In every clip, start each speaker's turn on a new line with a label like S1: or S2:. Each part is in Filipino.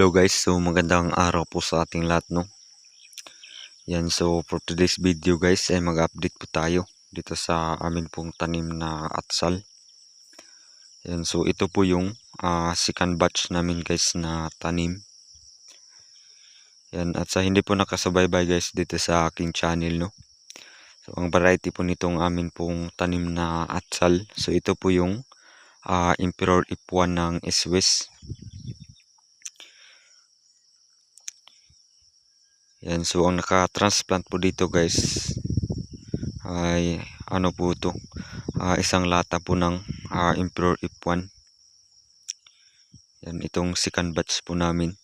S1: Hello guys, so magandang araw po sa ating lahat no. Yan, so for today's video guys ay mag-update po tayo dito sa amin pong tanim na atsal. Yan, so ito po yung uh, second batch namin guys na tanim. Yan, at sa hindi po nakasubaybay guys dito sa aking channel no. So ang variety po nitong amin pong tanim na atsal. So ito po yung uh, Emperor Ipuan ng Iswes. Yan, so ang naka-transplant po dito guys ay ano po ito, uh, isang lata po ng uh, Emperor F1. Yan, itong second batch po namin.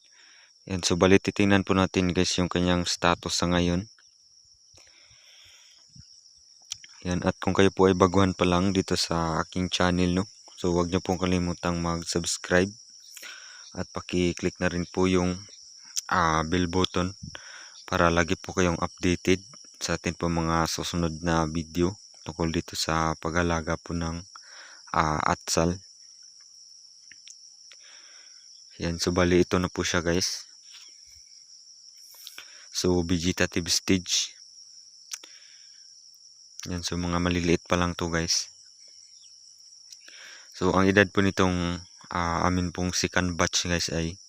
S1: Yan, so bali titingnan po natin guys yung kanyang status sa ngayon. Yan, at kung kayo po ay baguhan pa lang dito sa aking channel, no? So, wag niyo pong kalimutang mag-subscribe at paki-click na rin po yung uh, bell button para lagi po kayong updated sa atin po mga susunod na video tungkol dito sa pag-alaga po ng uh, atsal. Yan, so bali ito na po siya guys. So vegetative stage. Yan, so mga maliliit pa lang to guys. So ang edad po nitong uh, amin pong second batch guys ay 2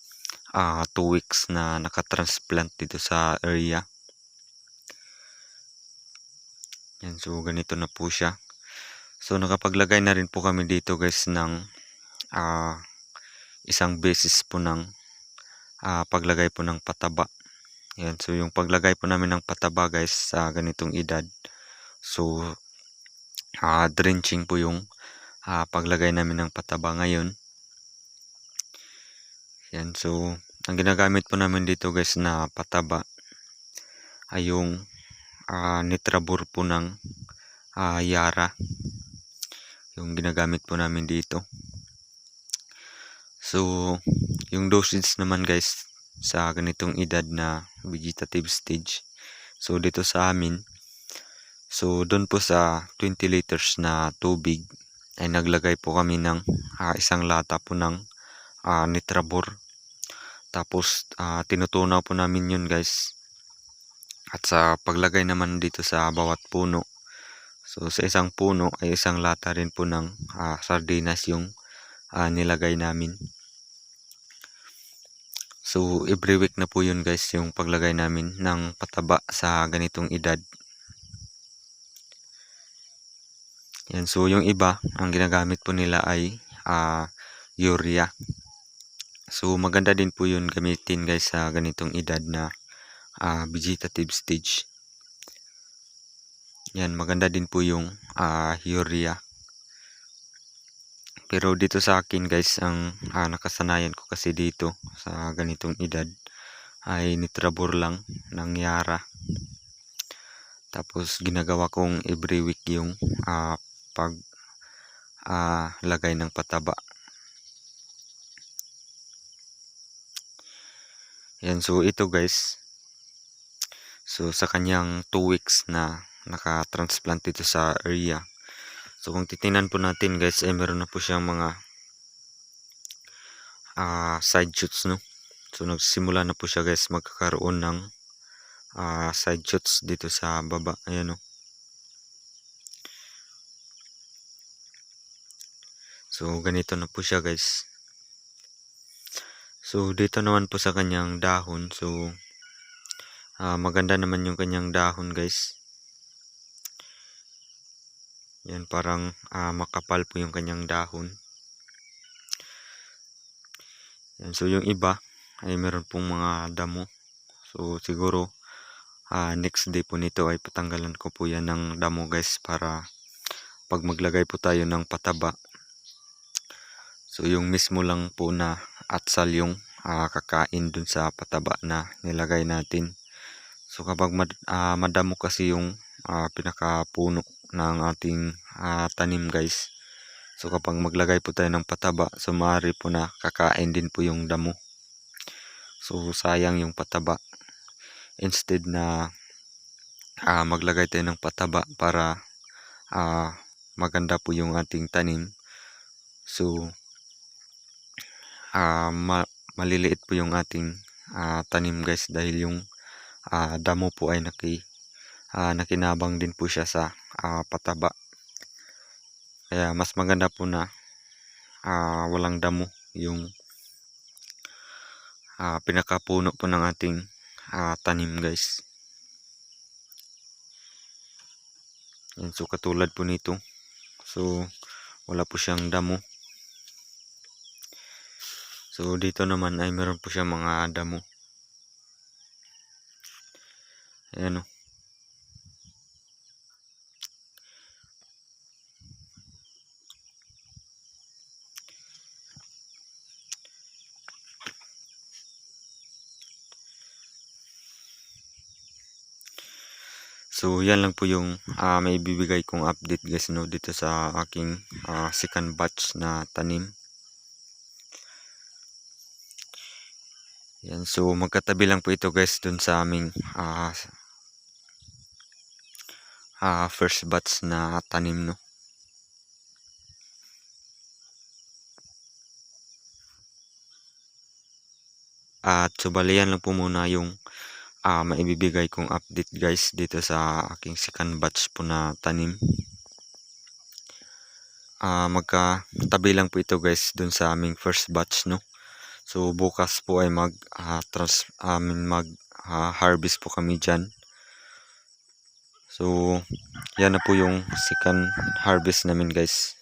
S1: uh, two weeks na nakatransplant dito sa area. Yan, so ganito na po siya. So nakapaglagay na rin po kami dito guys ng uh, isang basis po ng uh, paglagay po ng pataba. Yan, so yung paglagay po namin ng pataba guys sa ganitong edad. So uh, drenching po yung uh, paglagay namin ng pataba ngayon. Yan, so, ang ginagamit po namin dito guys na pataba ay yung uh, nitrabur po ng uh, Yara. Yung ginagamit po namin dito. So, yung dosage naman guys sa ganitong edad na vegetative stage. So, dito sa amin, so doon po sa 20 liters na tubig ay naglagay po kami ng uh, isang lata po ng uh, nitrabor tapos uh, tinutunaw po namin yun guys. At sa paglagay naman dito sa bawat puno. So sa isang puno ay isang lata rin po ng uh, sardinas yung uh, nilagay namin. So every week na po yun guys yung paglagay namin ng pataba sa ganitong edad. Yan. So yung iba ang ginagamit po nila ay uh, urea So maganda din po yun gamitin guys sa ganitong edad na uh, vegetative stage. Yan maganda din po yung uh, urea. Pero dito sa akin guys ang uh, nakasanayan ko kasi dito sa ganitong edad ay nitrabor lang ng yara. Tapos ginagawa kong every week yung uh, pag uh, lagay ng pataba Yan, so ito guys. So sa kanyang 2 weeks na naka-transplant dito sa area. So kung titingnan po natin guys, ay meron na po siyang mga uh, side shoots no. So nagsimula na po siya guys magkakaroon ng uh, side shoots dito sa baba. Ayan no. So ganito na po siya guys. So, dito naman po sa kanyang dahon. So, uh, maganda naman yung kanyang dahon guys. Yan, parang uh, makapal po yung kanyang dahon. Yan, so, yung iba ay meron pong mga damo. So, siguro uh, next day po nito ay patanggalan ko po yan ng damo guys para pag maglagay po tayo ng pataba. So, yung mismo lang po na atsal yung uh, kakain dun sa pataba na nilagay natin. So kapag mad, uh, madamo kasi yung uh, pinakapuno ng ating uh, tanim guys. So kapag maglagay po tayo ng pataba, so maaari po na kakain din po yung damo. So sayang yung pataba. Instead na uh, maglagay tayo ng pataba para uh, maganda po yung ating tanim. So uh, ma maliliit po yung ating ah, tanim guys dahil yung ah, damo po ay naki, ah, nakinabang din po siya sa ah, pataba. Kaya mas maganda po na ah, walang damo yung ah, pinakapuno po ng ating ah, tanim guys. Yan, so katulad po nito. So wala po siyang damo. So dito naman ay meron po siya mga damo. Ayan o. So yan lang po yung ah, may bibigay kong update guys no dito sa aking ah, second batch na tanim. Yan so magkatabi lang po ito guys dun sa aming ah, ah, first batch na tanim no. At so bali yan lang po muna yung ah, maibibigay kong update guys dito sa aking second batch po na tanim. Ah, magkatabi lang po ito guys dun sa aming first batch no. So bukas po ay mag ah, trans I mag ah, harvest po kami diyan. So yan na po yung second harvest namin guys.